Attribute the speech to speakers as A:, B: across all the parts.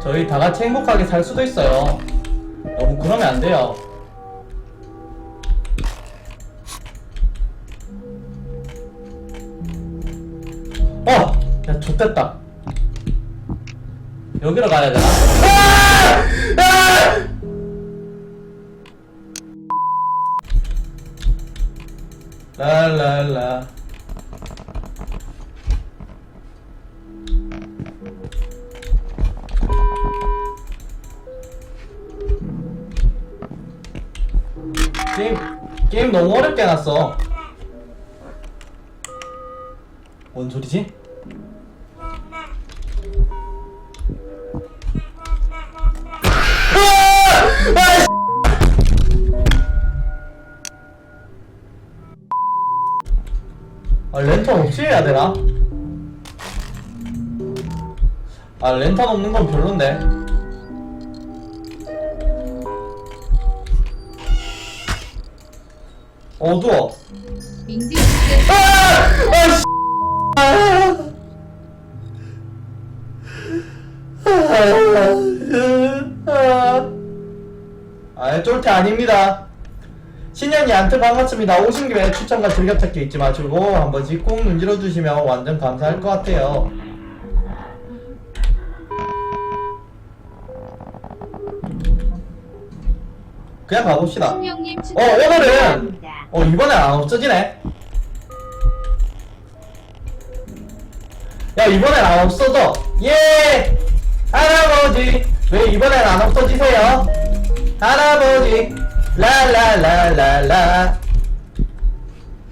A: 저희 다 같이 행복하게 살 수도 있어요. 너무 그러면 안 돼요. 어! 야, 좋됐다. 여기로 가야 되나? 아! 아! 랄랄라. 게임, 게임 너무 어렵게 해놨어. 뭔 소리지? 아! 아! 아, 랜턴 없이 해야 되나? 아, 랜턴 없는 건 별론데. 어두워.
B: 민규
A: 아! 아, 씨. 아. 아, 쫄태 아닙니다. 신현이한테 반갑습니다. 오신 김에 추천과 즐겨찾기 잊지 마시고 한 번씩 꼭 눈질러 주시면 완전 감사할 것 같아요. 그냥 가봅시다. 어, 오늘은. 어 이번엔 안 없어지네. 야 이번엔 안 없어져. 예, 할아버지 왜 이번엔 안 없어지세요? 할아버지 라라라라라.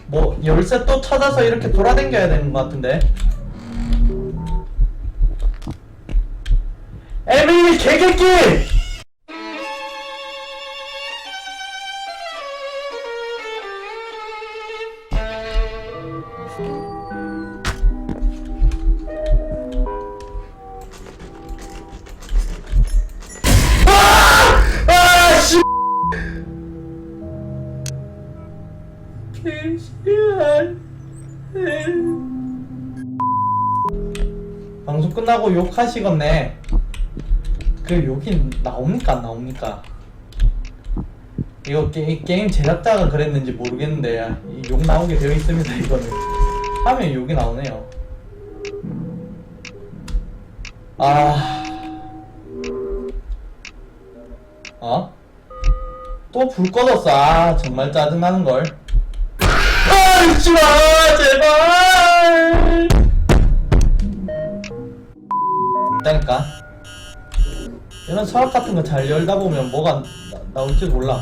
A: 뭐 열쇠 또 찾아서 이렇게 돌아다녀야 되는 것 같은데. 에밀리 개새끼! 방송 끝나고 욕하시겠네. 그 욕이 나옵니까 안 나옵니까? 이거 게, 게임 제작자가 그랬는지 모르겠는데 이욕 나오게 되어 있습니다 이거는 하면 욕이 나오네요. 아. 어? 또 불 꺼졌어. 아, 정말 짜증나는 걸. 아, 잊지 마, 제발. 있다니까. 이런 서랍 같은 거 잘 열다 보면 뭐가 나, 나올지 몰라.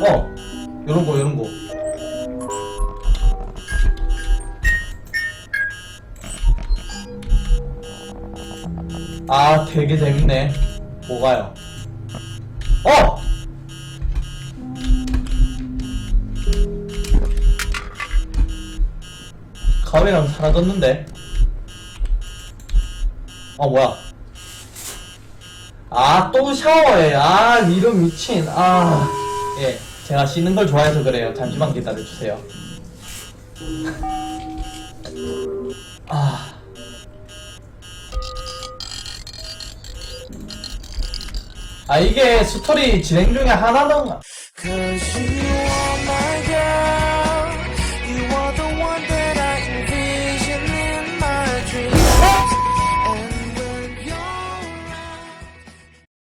A: 어, 요런 거, 요런 거. 아, 되게 재밌네. 뭐가요? 어! 가위랑 사라졌는데? 아, 뭐야? 아, 또 샤워해. 아, 이런 미친. 아, 예. 제가 씻는 걸 좋아해서 그래요. 잠시만 기다려주세요. 아. 아 이게 스토리 진행 중에 하나는